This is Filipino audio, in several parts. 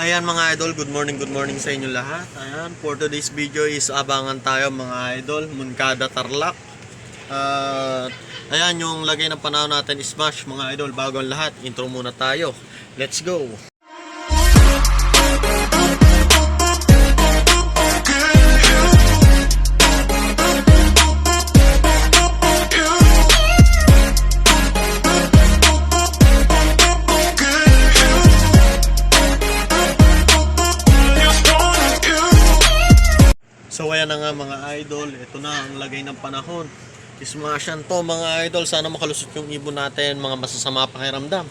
Ayan mga idol, good morning, good morning sa inyo lahat. Ayan, for today's video is abangan tayo mga idol, Munkada Tarlac. At ayan yung lagay ng panahon natin is smash mga idol. Bago ang lahat, intro muna tayo. Let's go! So ayan na nga mga idol, ito na ang lagay ng panahon. Ismasyan to mga idol, sana makalusot yung ibon natin, mga masasama pakiramdam.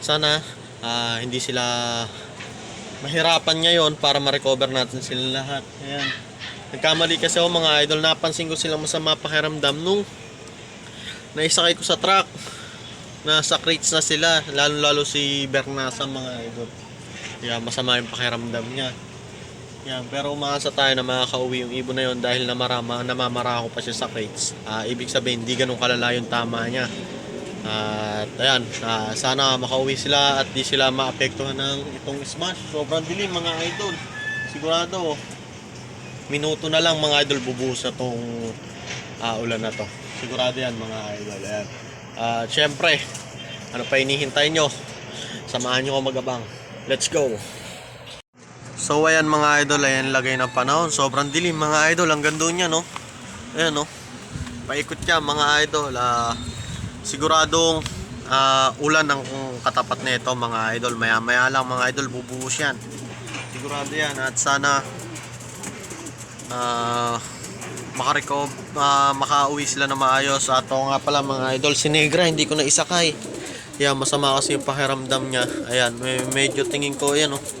Sana ah, hindi sila mahirapan ngayon para ma-recover natin sila lahat. Ayan. Nagkamali kasi ako mga idol, napansin ko silang masama pakiramdam nung naisakay ko sa truck. Nasa crates na sila, lalo-lalo si Bernasa mga idol. Kaya masama yung pakiramdam niya. Yan, pero umaasa tayo na makakauwi yung ibon na yon dahil namarama, namamara ko pa siya sa crates. Ah, ibig sabihin, hindi ganun kalala yung tama niya. At ayan, ah, sana makauwi sila at di sila maapektuhan ng itong smash. Sobrang dilim mga idol. Sigurado, minuto na lang mga idol bubuhos na tong ah, ulan na to. Sigurado yan mga idol. Ayan. At syempre, ano pa hinihintay nyo? Samahan nyo ako magabang. Let's go! So ayan mga idol, ayan lagay ng panahon. Sobrang dilim mga idol, hanggang doon yan no. Ayan no. Paikot yan mga idol. Ah, siguradong ah, ulan ang katapat nito mga idol. Maya maya lang mga idol, bubuhos yan. Sigurado yan at sana ah makarecover, ah, makauwi sila na maayos. At ako nga pala mga idol, si Negra hindi ko na isakay. Yan, masama kasi yung pakiramdam niya. Ayan, may, medyo tingin ko, ayan oh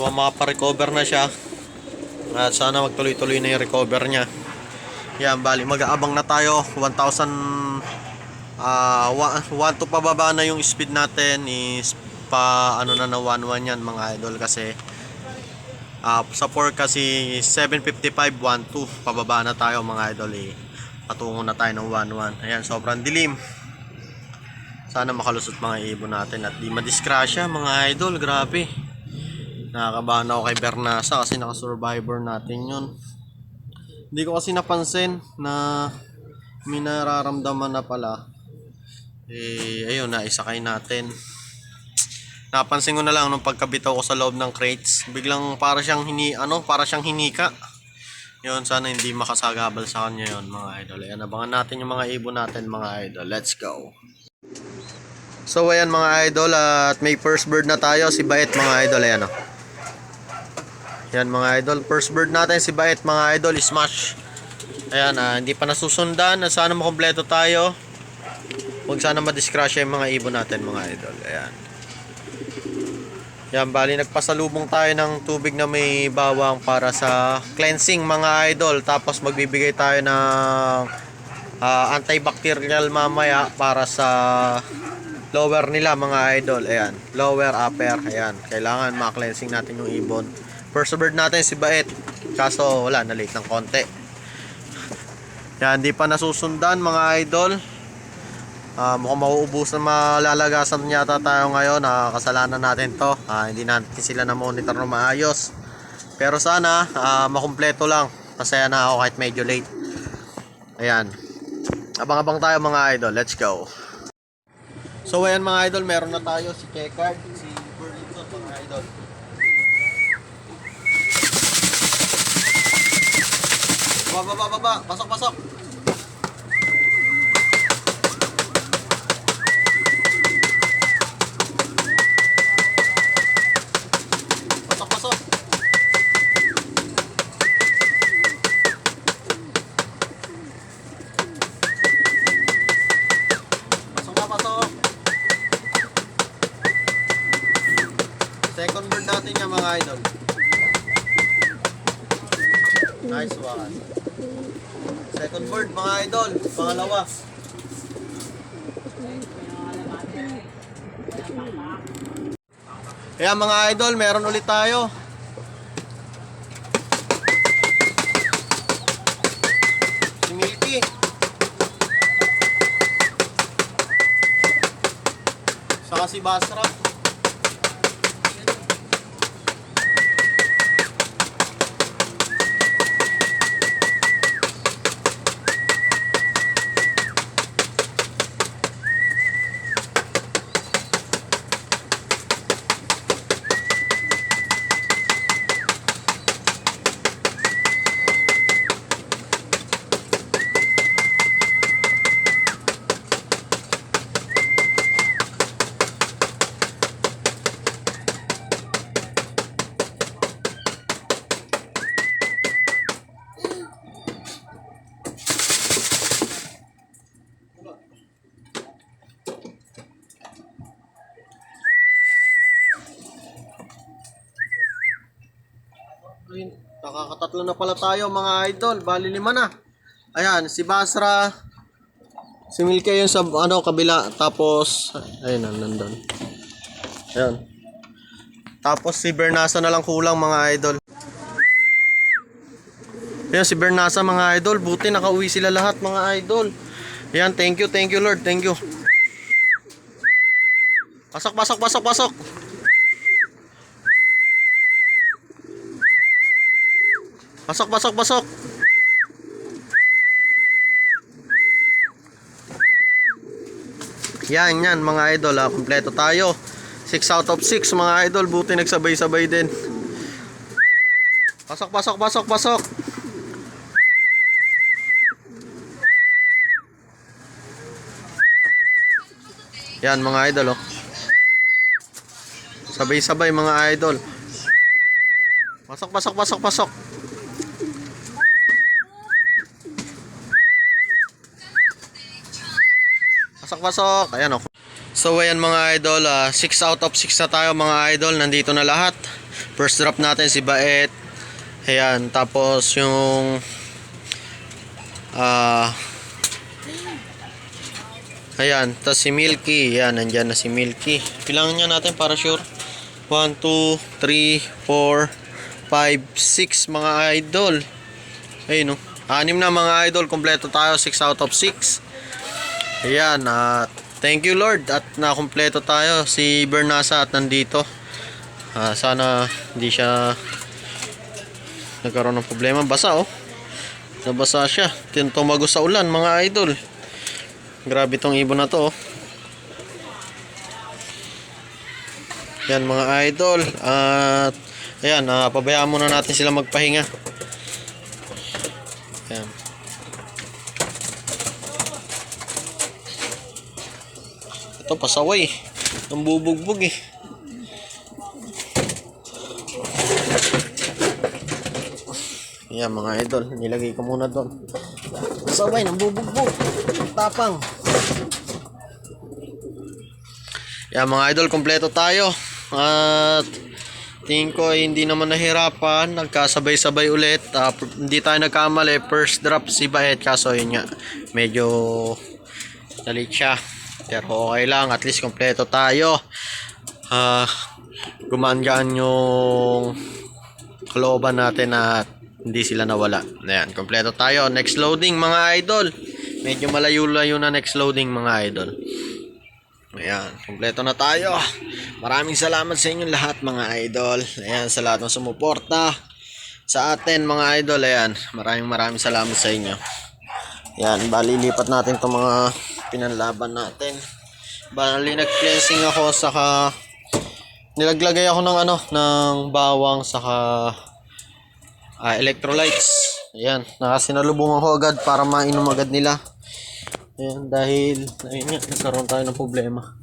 Mukhang makapa-recover na siya. At sana magtuloy-tuloy na yung recover niya. Yan, bali, mag-aabang na tayo. 1,000 ah 1 to pababa na yung speed natin is pa ano na na 1-1 yan mga idol kasi ah sa 4 kasi 755 1-2 pababa na tayo mga idol eh patungo na tayo ng 1-1 ayan sobrang dilim sana makalusot mga ibon natin at di madiskrasya mga idol grabe Nakakabahan ako kay Bernasa kasi naka-survivor natin yun. Hindi ko kasi napansin na may nararamdaman na pala. Eh, ayun na, isakay natin. Napansin ko na lang nung pagkabitaw ko sa loob ng crates. Biglang para siyang hini, ano, para siyang hinika. Yun, sana hindi makasagabal sa kanya yun, mga idol. Ayan, abangan natin yung mga ibon natin, mga idol. Let's go. So, ayan mga idol, at may first bird na tayo. Si Bait, mga idol. Ayan, oh. Yan mga idol, first bird natin si Bait mga idol, smash. Ayan, ah, hindi pa nasusundan, sana makompleto tayo. Huwag sana madiskrasya yung mga ibon natin mga idol. Ayan. Yan, bali nagpasalubong tayo ng tubig na may bawang para sa cleansing mga idol. Tapos magbibigay tayo ng ah, antibacterial mamaya para sa lower nila mga idol. Ayan, lower, upper. Ayan, kailangan ma-cleansing natin yung ibon. First bird natin si Bait. Kaso wala, na late ng konti. Yan, hindi pa nasusundan mga idol. Ah, mukhang mauubos na malalagasan yata tayo ngayon. Ah, kasalanan natin to. Ah, hindi natin sila na monitor na maayos. Pero sana, ah, makumpleto lang. Masaya na ako kahit medyo late. Ayan. Abang-abang tayo mga idol. Let's go. So ayan mga idol, meron na tayo si Kekard, Baba, baba, baba. Pasok, pasok. Pasok, pasok. Pasok pasok. Second bird natin yan mga idol. Nice one. Second bird mga idol. Pangalawa. Kaya mga idol, meron ulit tayo. Si Milky. Saka si Basra. Nakakatatlo na pala tayo mga idol. Bali lima na. Ayan, si Basra. Si Milka yun sa ano, kabila. Tapos, ayun, nandun. Ayan. Tapos si Bernasa na lang kulang mga idol. Ayan, si Bernasa mga idol. Buti nakauwi sila lahat mga idol. Ayan, thank you, thank you Lord, thank you. Pasok, pasok, pasok, pasok. Pasok, pasok, pasok. Yan, yan mga idol ha. Kompleto tayo. 6 out of 6 mga idol. Buti nagsabay-sabay din. Pasok, pasok, pasok, pasok. Yan mga idol oh. Sabay-sabay mga idol. Pasok, pasok, pasok, pasok. Pasok. Ayan oh. So ayan mga idol, 6 out of 6 na tayo mga idol. Nandito na lahat. First drop natin si Baet. Ayan, tapos yung ah Ayan, tapos si Milky. Ayan, nandyan na si Milky. Bilangan niya natin para sure. 1, 2, 3, 4, 5, 6 mga idol. Ayun no. Anim na mga idol. Kompleto tayo. 6 out of 6. Ayan. At thank you Lord. At nakompleto tayo. Si Bernasa at nandito. Ah, sana hindi siya nagkaroon ng problema. Basa oh. Nabasa siya. Tumago sa ulan mga idol. Grabe tong ibon na to. oh. Yan mga idol. At ayan, uh, pabayaan muna natin sila magpahinga. Ito pasaway. Ang bubugbog eh. Yan mga idol, nilagay ko muna doon. Pasaway, nang bubugbog. Tapang. Yan mga idol, kompleto tayo. At tingin ko ay hindi naman nahirapan. Nagkasabay-sabay ulit. Pr- hindi tayo nagkamali. First drop si Baet. Kaso yun nga, medyo dalit siya. Pero okay lang. At least kompleto tayo. Ah, gumaan-gaan yung kalooban natin at hindi sila nawala. Ayan, kompleto tayo. Next loading mga idol. Medyo malayo-layo na next loading mga idol. Ayan, kompleto na tayo. Maraming salamat sa inyo lahat mga idol. Ayan, sa lahat ng sumuporta sa atin mga idol. Ayan, maraming maraming salamat sa inyo. Ayan, bali lipat natin itong mga pinanlaban natin. Bali nag-cleansing ako saka nilaglagay ako ng ano, ng bawang saka ah, electrolytes. Ayan, nakasinalubungan ko agad para mainom agad nila. Ayan, dahil, ayun nga, nagkaroon tayo ng problema.